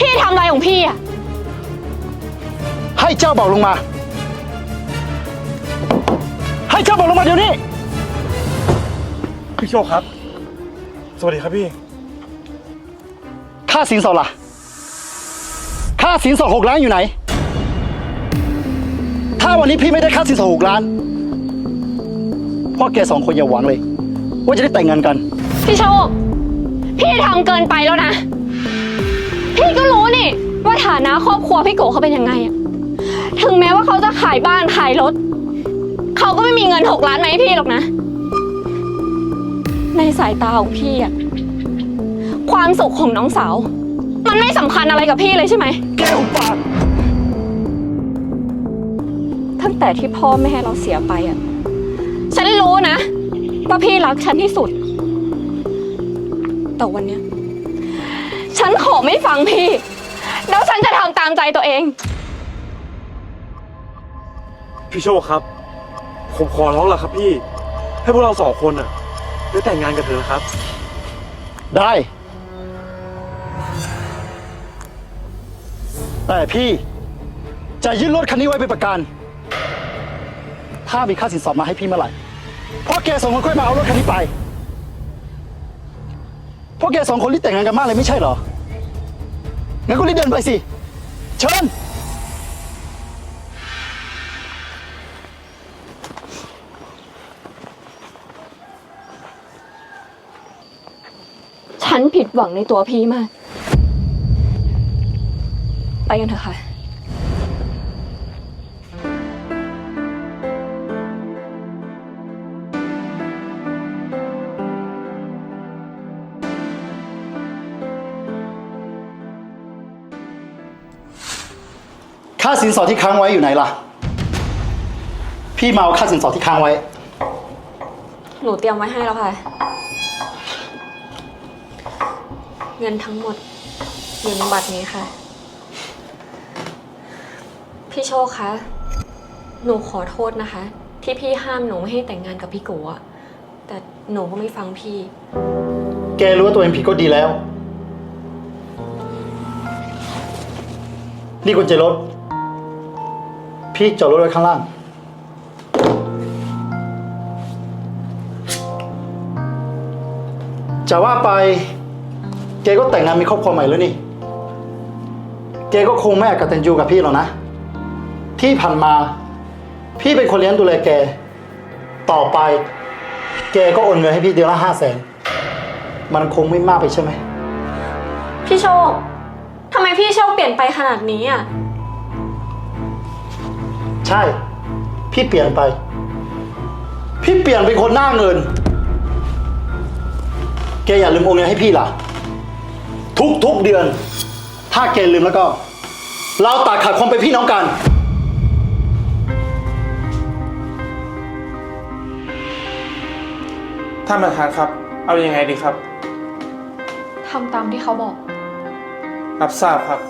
พี่ทำอะไรของพี่อะให้เจ้าบอกลงมา ให้เจ้าบอกลงมาเดี๋ยวนี้ พี่โชคครับ สวัสดีครับพี่ ค่าสินสอดล่ะ ค่าสินสอดหกล้านอยู่ไหน ถ้าวันนี้พี่ไม่ได้ค่าสินสอดหกล้าน พ่อแกสองคนอย่าหวังเลย ว่าจะได้แต่งงานกัน พี่โชค พี่ทำเกินไปแล้วนะ พี่ก็รู้นี่ ว่าฐานะครอบครัวพี่โกเขาเป็นยังไงอะถึงแม้ว่าเขาจะขายบ้านขายรถ เขาก็ไม่มีเงินหกล้านมาให้พี่หรอกนะ ในสายตาของพี่อะความสุขของน้องสาว มันไม่สำคัญอะไรกับพี่เลยใช่ไหม แก้วปากตั้งแต่ที่พ่อแม่เราเสียไปอะฉันรู้นะว่าพี่รักฉันที่สุด แต่วันเนี้ย ฉันขอไม่ฟังพี่ แล้วฉันจะทำตามใจตัวเอง พี่โชคครับ ผมขอร้องละครับพี่ ให้พวกเราสองคนอะได้แต่งงานกันเถอะนะครับ ได้ แต่พี่จะยึดรถคันนี้ไว้เป็นประกัน ถ้ามีค่าสินสอดมาให้พี่เมื่อไหร่พ่อแกสองคนค่อยมาเอารถคันนี้ไป พวกแกสองคนรีบแต่งงานกันมากเลยไม่ใช่เหรอ งั้นก็รีบเดินไปสิ เชิญ ฉันผิดหวังในตัวพี่มาก ไปกันเถอะค่ะ ค่าสินสอดที่ค้างไว้อยู่ไหนล่ะ พี่มาเอาค่าสินสอดที่ค้างไว้ หนูเตรียมไว้ให้แล้วค่ะ เงินทั้งหมดอยู่ในบัตรนี้ค่ะ พี่โชคคะ หนูขอโทษนะคะ ที่พี่ห้ามหนูไม่ให้แต่งงานกับพี่โกะแต่หนูก็ไม่ฟังพี่ แกรู้ว่าตัวเองผิดก็ดีแล้ว นี่กุญแจรถ พี่จอดรถไว้ข้างล่าง จะว่าไปแกก็แต่งงานมีครอบครัวใหม่แล้วนี่แกก็คงไม่อกตันยูกับพี่หรอกนะ ที่ผ่านมา พี่เป็นคนเลี้ยงดูแลแก ต่อไป แกก็โอนเงินให้พี่เดือนละห้าแสน มันคงไม่มากไปใช่ไหม พี่โชค ทำไมพี่โชคเปลี่ยนไปขนาดนี้อะ ใช่ พี่เปลี่ยนไป พี่เปลี่ยนเป็นคนหน้าเงิน แกอย่าลืมโอนเงินให้พี่ล่ะ ทุกทุกๆเดือน ถ้าแกลืมแล้วก็ เราตัดขาดความเป็นพี่น้องกัน ท่านประธานครับ เอาอยัางไงดีครับ ทำตามที่เขาบอก รับทราบครับ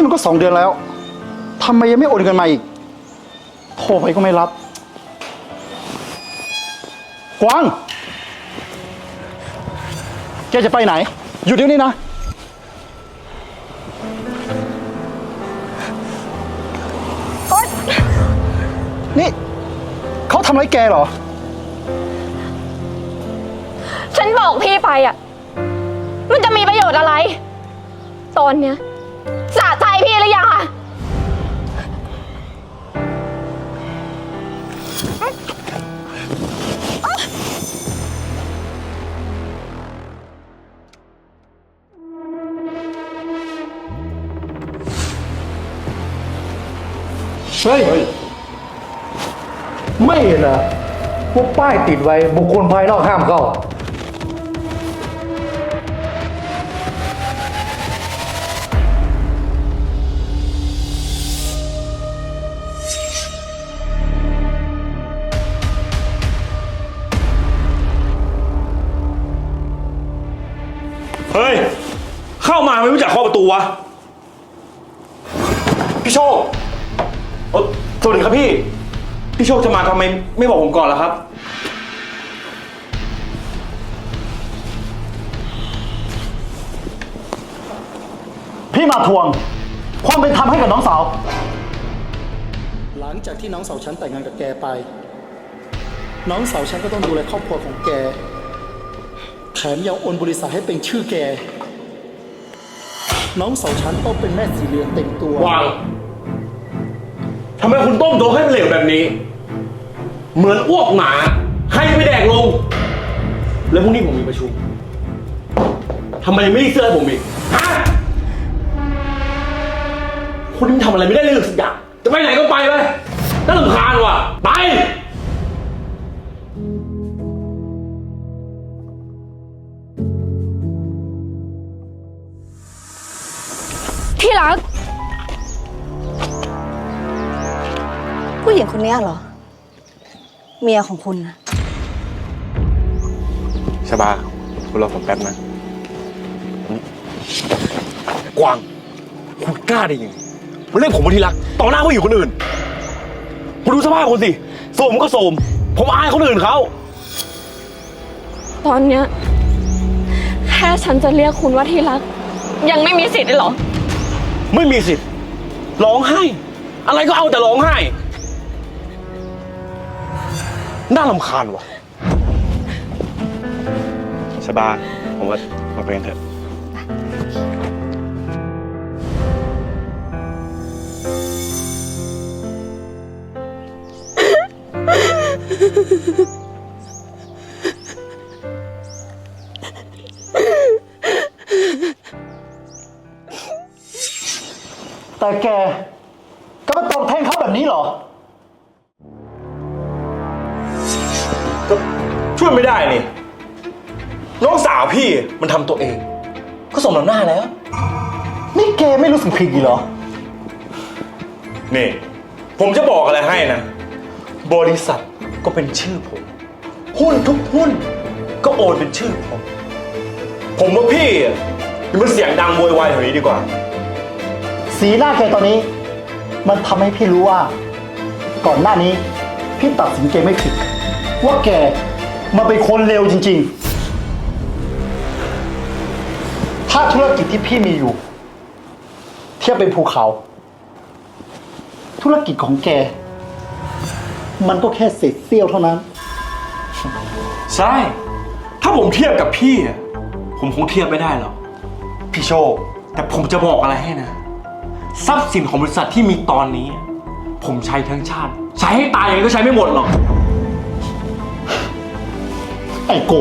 นี่มันก็สองเดือนแล้วทำไมยังไม่โอนเงินมาอีก โทรไปก็ไม่รับ กวาง แกจะไปไหน อยู่เดี๋ยวนี้นะเอ้ยนี่ เขาทำร้ายแกเหรอ ฉันบอกพี่ไปอะ มันจะมีประโยชน์อะไร ตอนเนี้ย เฮ้ย ไม่เห็นเหรอพวกป้ายติดไว้ บุคคลภายนอกห้ามเข้า เฮ้ย เข้ามาไม่รู้จักเคาะประตูวะพพี่โชค เอ่อสวัสดีครับพี่ พี่โชคจะมาทำไมไม่บอกผมก่อนล่ะครับ พี่มาทวง ความเป็นธรรมให้กับน้องสาว หลังจากที่น้องสาวฉันแต่งงานกับแกไป น้องสาวฉันก็ต้องดูแลครอบครัวของแก แถมยังโอนบริษัทให้เป็นชื่อแก น้องสาวฉันต้องเป็นแม่สีเรือนเต็มตัว วาง ทำไมคุณต้มโดให้มันเหลวแบบนี้ เหมือนอ้วกหมา ให้ไปแดกลง แล้วพรุ่งนี้ผมมีประชุมทำไมไม่รีดเสื้อให้ผมอีกฮะคุณนี่มันทำอะไรไม่ได้เลยสักอย่างจะไปไหนก็ไปไปน่ารำคาญว่ะ ไป ที่รัก หญิงคนเนี้ยเหรอ เมียของคุณนะชบาคุณรอผมแป๊บนะกวาง คุณกล้าได้ยังไงมาเรียกผมว่าที่รัก ต่อหน้าผู้หญิงคนอื่นคุณดูสภาพคุณสิโสมก็โสม ผมอายคนอื่นเขาตอนเนี้ยแค่ฉันจะเรียกคุณว่าที่รัก ยังไม่มีสิทธิ์เลยเหรอ ไม่มีสิทธิ์ร้องไห้ อะไรก็เอาแต่ร้องไห้ น่าลำคาญว่ะชบาผมว่ามาเป็นเถอะ แต่แกก็มาตรงแทงเขาแบบนี้เหรอ ช่วยไม่ได้นี่ น้องสาวพี่มันทำตัวเอง ก็สมน้ำหน้าแล้ว นี่แกไม่รู้สึกผิดอีกเหรอ นี่ ผมจะบอกอะไรให้นะ บริษัทก็เป็นชื่อผม หุ้นทุกหุ้น ก็โอนเป็นชื่อผม ผมว่าพี่อะอย่ามันเสียงดังโวยวายแถวนี้ดีกว่า สีหน้าแกตอนนี้ มันทำให้พี่รู้ว่า ก่อนหน้านี้ พี่ตัดสินแกไม่ผิด ว่าแก มาเป็นคนเลวจริง ๆ ถ้าธุรกิจที่พี่มีอยู่ เทียบเป็นภูเขา ธุรกิจของแก มันก็แค่เศษเสี้ยวเท่านั้น ใช่ ถ้าผมเทียบกับพี่อะผมคงเทียบไม่ได้หรอก พี่โชค แต่ผมจะบอกอะไรให้นะ ทรัพย์สินของบริษัทที่มีตอนนี้ ผมใช้ทั้งชาติ ใช้ให้ตายยังไงก็ใช้ไม่หมดหรอก ไอ้โก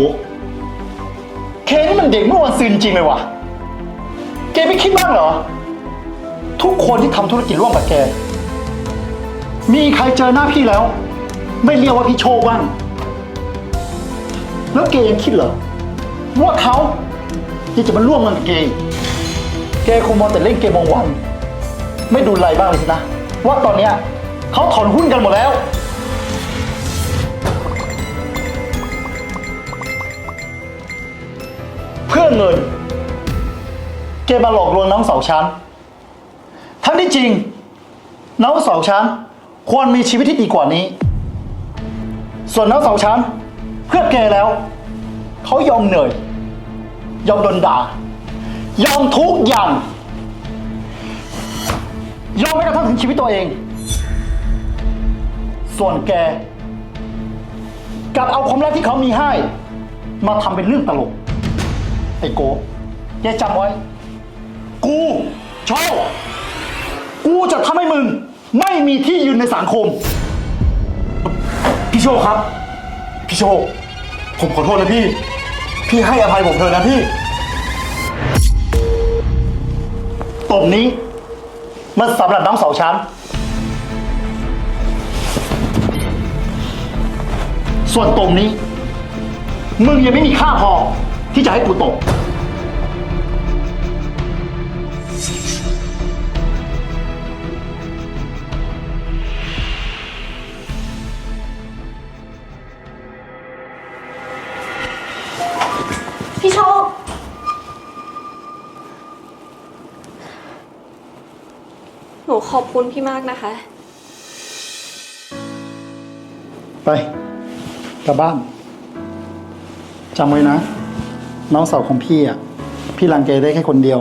เคนี่มันเด็กเมื่อวันซืนจริงเลยว่ะ แกไม่คิดบ้างเหรอ ทุกคนที่ทำธุรกิจร่วมกับแก มีใครเจอหน้าพี่แล้ว ไม่เรียกว่าพี่โชคบ้าง แล้วแกยังคิดเหรอ ว่าเขาที่จะมาร่วมงานกับแกแกคงมองแต่เล่นเกมองวัน ไม่ดูไรบ้างเลยสินะ ว่าตอนเนี้ยเขาถอนหุ้นกันหมดแล้ว แกมาหลอกลวงน้องสาวฉันทั้งที่จริง น้องสาวฉันควรมีชีวิตที่ดีกว่านี้ ส่วนน้องสาวฉันเพื่อแกแล้ว เขายอมเหนื่อย ยอมโดนด่า ยอมทุกอย่าง ยอมแม้กระทั่งถึงชีวิตตัวเอง ส่วนแกกลับเอาความรักที่เขามีให้ มาทำเป็นเรื่องตลกไอ้โก้แกจำไว้ กูโชคกูจะทำให้มึง ไม่มีที่ยืนในสังคม พี่โชคครับ พี่โชค ผมขอโทษนะพี่ พี่ให้อภัยผมเถอะนะพี่ ตบนี้ มันสำหรับน้องสาวฉัน ส่วนตบนี้ มึงยังไม่มีค่าพอที่จะให้กูตบ พี่โชค หนูขอบคุณพี่มากนะคะ ไปกลับบ้านจำไว้นะ น้องสาวของพี่อะ พี่รังแกได้แค่คนเดียว